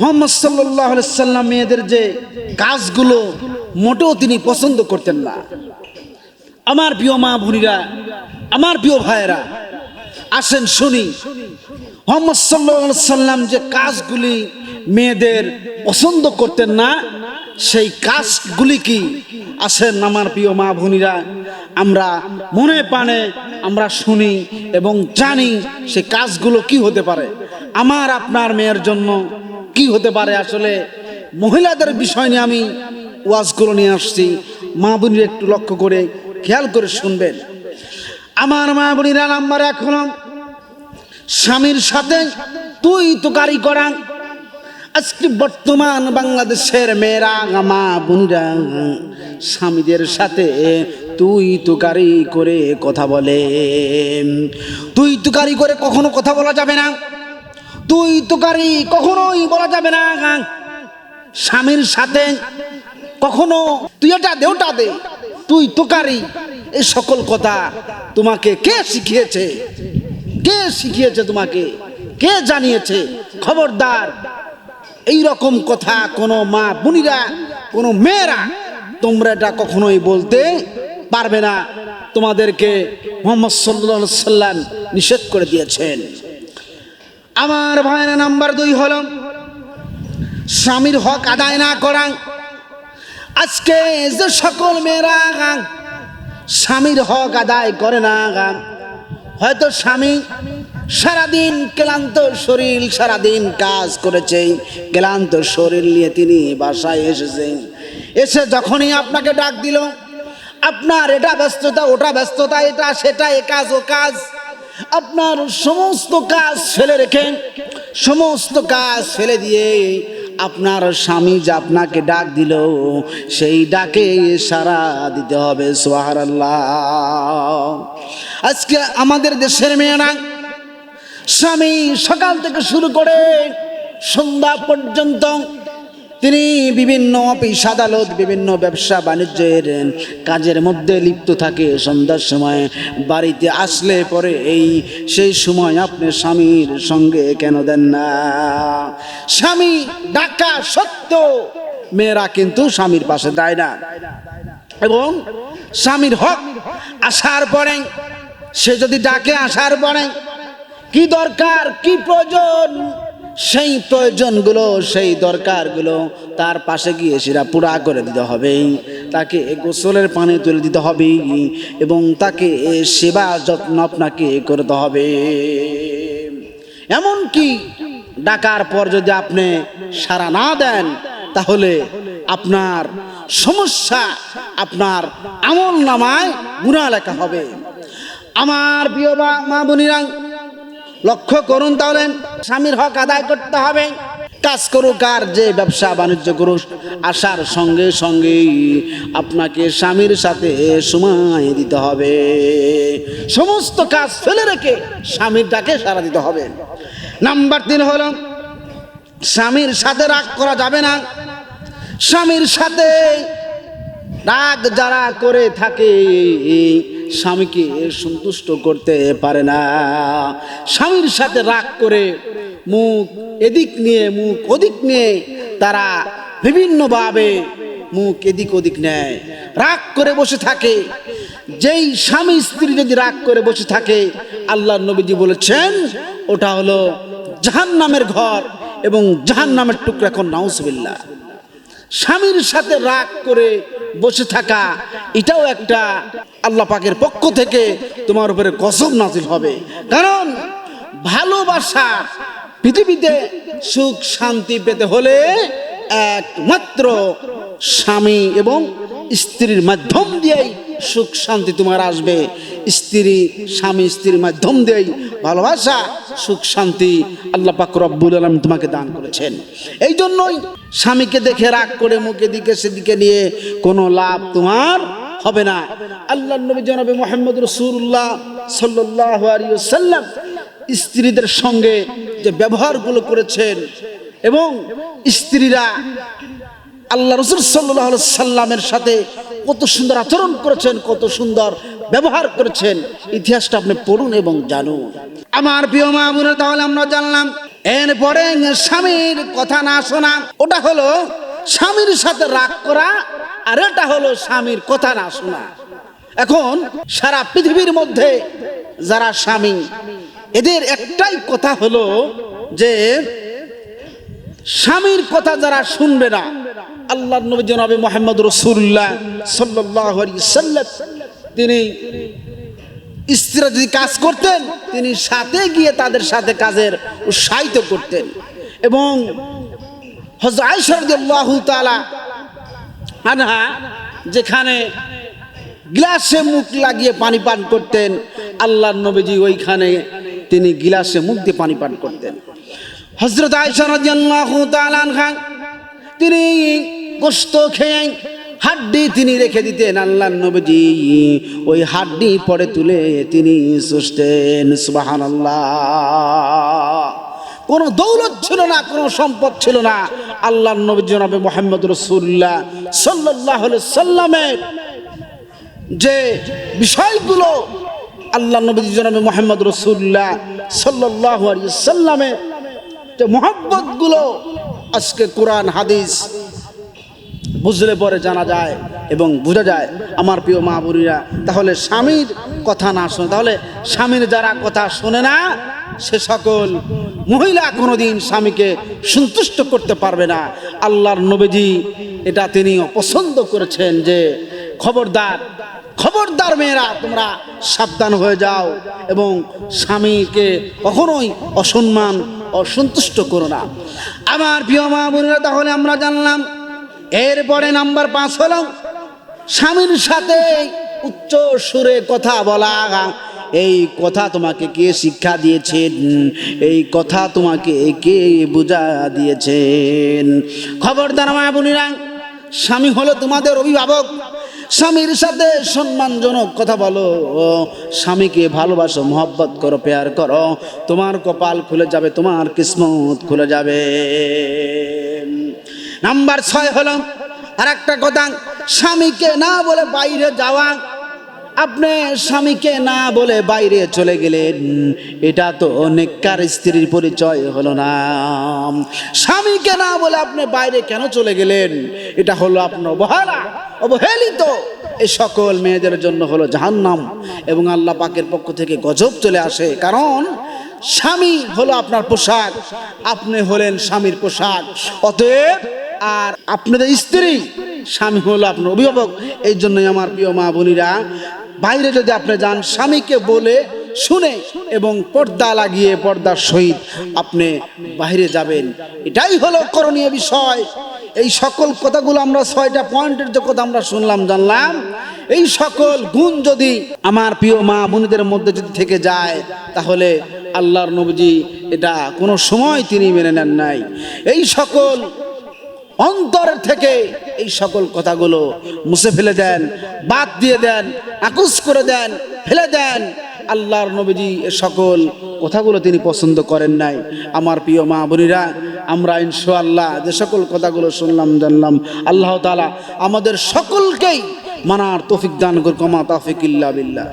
মোহাম্মদ সাল্লাহ সাল্লাম মেয়েদের যে কাজগুলো মোটেও তিনি পছন্দ করতেন না। আমার প্রিয় মা ভুনিরা আমার প্রিয় ভাইয়েরা, আসেন শুনি। মোহাম্মদ সাল্লাহ সাল্লাম যে কাজগুলি মেয়েদের পছন্দ করতেন না, সেই কাজগুলি কি? আসেন আমার প্রিয় মা ভুনিরা আমরা মনে পানে আমরা শুনি এবং জানি সে কাজগুলো কি হতে পারে। আমার আপনার মেয়ের জন্য কি হতে পারে আসলে? মহিলাদের বিষয় নিয়ে আমি ওয়াজগুলো নিয়ে আসছি। মা বোনিরা একটু লক্ষ্য করে, খেয়াল করে শুনবেন। আমার মা বোনিরা নাম্বার হলাম। স্বামীর সাথে তুই তো গাড়ি করা। আজকে বর্তমান বাংলাদেশের মেয়েরা, মা বোনিরা স্বামীদের সাথে তুই তো গাড়ি করে কথা বলে। তুই তো গাড়ি করে কখনো কথা বলা যাবে না। তুই তো গাড়ি কখনোই বলা যাবে না। স্বামীর সাথে কখনো তুই এটা দে, ওটা দে। তুই তোকারি এই সকল কথা তোমাকে কে শিখিয়েছে? কে শিখিয়েছে তোমাকে? কে জানিয়েছে? খবরদার, এই রকম কথা কোনো মা বুনিরা, কোনো মেয়েরা তোমরা এটা কখনোই বলতে পারবে না। তোমাদেরকে মোহাম্মদ সাল্লা সাল্লাম নিষেধ করে দিয়েছেন। আমার ভাইয়ের নাম্বার দুই হল। স্বামীর হক আদায় না করা। আজকে যে সকল মেয়েরা স্বামীর হক আদায় করে না। হয়তো স্বামী সারাদিন ক্লান্ত শরীর, সারাদিন কাজ করেছে। ক্লান্ত শরীর নিয়ে তিনি বাসায় এসেছেন এসে যখনই আপনাকে ডাক দিল, আপনার এটা ব্যস্ততা, ওটা ব্যস্ততা, এটা সেটা, এ কাজ, ও কাজ। আপনার সমস্ত কাজ ফেলে রেখেন সমস্ত কাজ ফেলে দিয়ে আপনার স্বামী যে আপনাকে ডাক দিল, সেই ডাকে সারা দিতে হবে সোহার আজকে আমাদের দেশের মেয়েরা স্বামী সকাল থেকে শুরু করে সন্ধ্যা পর্যন্ত তিনি বিভিন্ন অফিস, আদালত, বিভিন্ন ব্যবসা, বাণিজ্যের কাজের মধ্যে লিপ্ত থাকে সন্ধ্যার সময়। বাড়িতে আসলে পরে এই, সেই সময় আপনি স্বামীর সঙ্গে কেন দেন না? স্বামী ডাকা সত্য মেয়েরা কিন্তু স্বামীর পাশে দেয় না। এবং স্বামীর হক আসার পরে, সে যদি ডাকে আসার পরে, কি দরকার, কি প্রয়োজন? সেই প্রয়োজনগুলো, সেই দরকারগুলো তার পাশে গিয়ে সেটা পুরা করে দিতে হবে। তাকে গোসলের পানি তুলে দিতে হবে এবং তাকে সেবা যত্ন আপনাকে করতে হবে। এমন কি ডাকার পর যদি আপনি সারা না দেন, তাহলে আপনার সমস্যা, আপনার আমল নামায় গুণা লেখা হবে। আমার প্রিয় মা বোনিরা লক্ষ্য করুন তাহলে, স্বামীর হক আদায় করতে হবে। কাজ করুক আর যে ব্যবসা বাণিজ্য করুক আসার সঙ্গে সঙ্গেই আপনাকে স্বামীর সাথে সময় দিতে হবে। সমস্ত কাজ ফেলে রেখে স্বামীর ডাকে সারা দিতে হবে। নাম্বার তিন হল, স্বামীর সাথে রাগ করা যাবে না। স্বামীর সাথে রাগ যারা করে থাকে স্বামীকে সন্তুষ্ট করতে পারে না। স্বামীর সাথে রাগ করে মুখ এদিক নিয়ে, মুখ ওদিক নিয়ে তারা বিভিন্নভাবে মুখ এদিক ওদিক নেয়। রাগ করে বসে থাকে। যেই স্বামী স্ত্রী যদি রাগ করে বসে থাকে আল্লাহ নবীজি বলেছেন, ওটা হলো জাহান নামের ঘর এবং জাহান নামের টুকরা এখন নাউসবিল্লা স্বামীর সাথে রাগ করে বসে থাকা, এটাও একটা আল্লাহ পাকের পক্ষ থেকে তোমার উপরে কসম নাজিল হবে। কারণ ভালোবাসা পৃথিবীতে সুখ শান্তি পেতে হলে একমাত্র স্বামী এবং স্ত্রীর মাধ্যম দিয়েই সুখ শান্তি তোমার আসবে। স্ত্রী, স্বামী, স্ত্রীর মাধ্যম দিয়েই ভালোবাসা, সুখ শান্তি আল্লাহ পাক রব্বুল আলম তোমাকে দান করেছেন। এই জন্যই স্বামীকে দেখে রাগ করে মুখে দিকে সেদিকে নিয়ে কোনো লাভ তোমার হবে না। আল্লাহ নবী জনাবে মোহাম্মদ রসুল্লাহ সাল্লাহ সাল্লাম স্ত্রীদের সঙ্গে যে ব্যবহারগুলো করেছেন এবং স্ত্রীরা আল্লাহ রসুল সাল্লাহ সাল্লামের সাথে কত সুন্দর আচরণ করেছেন, কত সুন্দর ব্যবহার করেছেন। ইতিহাসটা আপনি পড়ুন এবং জানুন। আমার প্রিয় মা বোনের, তাহলে আমরা জানলাম, এরপরে স্বামীর কথা না শোনা, ওটা হলো স্বামীর সাথে রাগ করা, আর এটা হলো স্বামীর কথা না শোনা। এখন সারা পৃথিবীর মধ্যে যারা স্বামী, এদের একটাই কথা হলো যে, স্বামীর কথা যারা শুনবে না আল্লাহ নবী জনাবে মোহাম্মদ রসুল্লাহ সাল্লাহ তিনি স্ত্রীরা যদি কাজ করতেন, তিনি সাথে গিয়ে তাদের সাথে কাজের উৎসাহিত করতেন। এবং আনহা যেখানে গ্লাসে মুখ লাগিয়ে পানি পান করতেন আল্লাহ নবীজি ওইখানে তিনি গিলাসে মুখ দিয়ে পানি পান করতেন। হজরত আয়সা রাদিয়াল্লাহু তাআলা আনহা তিনি গোশত খেয়ে হাড্ডি তিনি রেখে দিতেন আল্লাহ নবীজি। ওই হাড্ডি পরে তুলে তিনি সুসতেন সুবহানাল্লাহ। কোনো দৌলত ছিল না, কোনো সম্পদ ছিল না। আল্লাহ নবী জনাবে মোহাম্মদ রসুল্লাহ সাল্লাহ সাল্লামের যে বিষয়গুলো আল্লাহ নবী জনাবে মোহাম্মদ রসুল্লাহ সাল্লাহ সাল্লামের যে মোহাম্মতগুলো আজকে কোরআন, হাদিস বুঝলে পরে জানা যায় এবং বোঝা যায়, আমার প্রিয় মা বোনেরা তাহলে স্বামীর কথা না শোনে। তাহলে স্বামীর যারা কথা শোনে না, সে সকল মহিলা কোনোদিন স্বামীকে সন্তুষ্ট করতে পারবে না। আল্লাহর নবীজি এটা তিনি পছন্দ করেছেন যে, খবরদার খবরদার মেয়েরা, তোমরা সাবধান হয়ে যাও এবং স্বামীকে কখনোই অসম্মান অসন্তুষ্ট করো না। আমার প্রিয় মা বোনেরা তাহলে আমরা জানলাম এরপরে নাম্বার পাঁচ হলো, স্বামীর সাথে উচ্চ সুরে কথা বলা। এই কথা তোমাকে কে শিক্ষা দিয়েছেন? এই কথা তোমাকে কে বুঝা দিয়েছেন? খবরদার মা বোনেরা, স্বামী হলো তোমাদের অভিভাবক। স্বামীর সাথে সম্মানজনক কথা বলো। স্বামীকে ভালোবাসো, মহব্বত করো পেয়ার করো। তোমার কপাল খুলে যাবে, তোমার কিসমত খুলে যাবে। নাম্বার ছয় হলো আর একটা কথা, স্বামীকে না বলে বাইরে যাওয়া। আপনি স্বামীকে না বলে বাইরে চলে গেলেন, এটা তো নেককার স্ত্রীর পরিচয় হলো না। স্বামীকে না বলে আপনি বাইরে কেন চলে গেলেন, এটা হলো আপনার অবহেলা। অবহেলিত এই সকল মেয়েদের জন্য হলো জাহান্নাম এবং আল্লাহ পাকের পক্ষ থেকে গজব চলে আসে। কারণ স্বামী হলো আপনার পোশাক, আপনি হলেন স্বামীর পোশাক। অতএব আর আপনাদের স্ত্রী স্বামী হলো আপনার অভিভাবক। এই জন্যই আমার প্রিয় মা বোনিরা, বাইরে যদি আপনি যান, স্বামীকে বলে শুনে এবং পর্দা লাগিয়ে পর্দার সহিত আপনি বাইরে যাবেন। এটাই হলো করণীয় বিষয়। এই সকল কথাগুলো আমরা ছয়টা পয়েন্টের যে কথা আমরা শুনলাম, জানলাম। এই সকল গুণ যদি আমার প্রিয় মা বোনদের মধ্যে যদি থেকে যায়, তাহলে আল্লাহর নবজি এটা কোনো সময় তিনি মেনে নেন নাই। এই সকল অন্তর থেকে এই সকল কথাগুলো মুছে ফেলে দেন, বাদ দিয়ে দেন আকুশ করে দেন, ফেলে দেন। আল্লাহর নবীজি এ সকল কথাগুলো তিনি পছন্দ করেন নাই। আমার প্রিয় মা বোনিরা, আমরা ইনশাআল্লাহ যে সকল কথাগুলো শুনলাম, জানলাম, আল্লাহ তালা আমাদের সকলকেই মানার তৌফিক দান কর কমা তাফিক ইল্লা বিল্লাহ।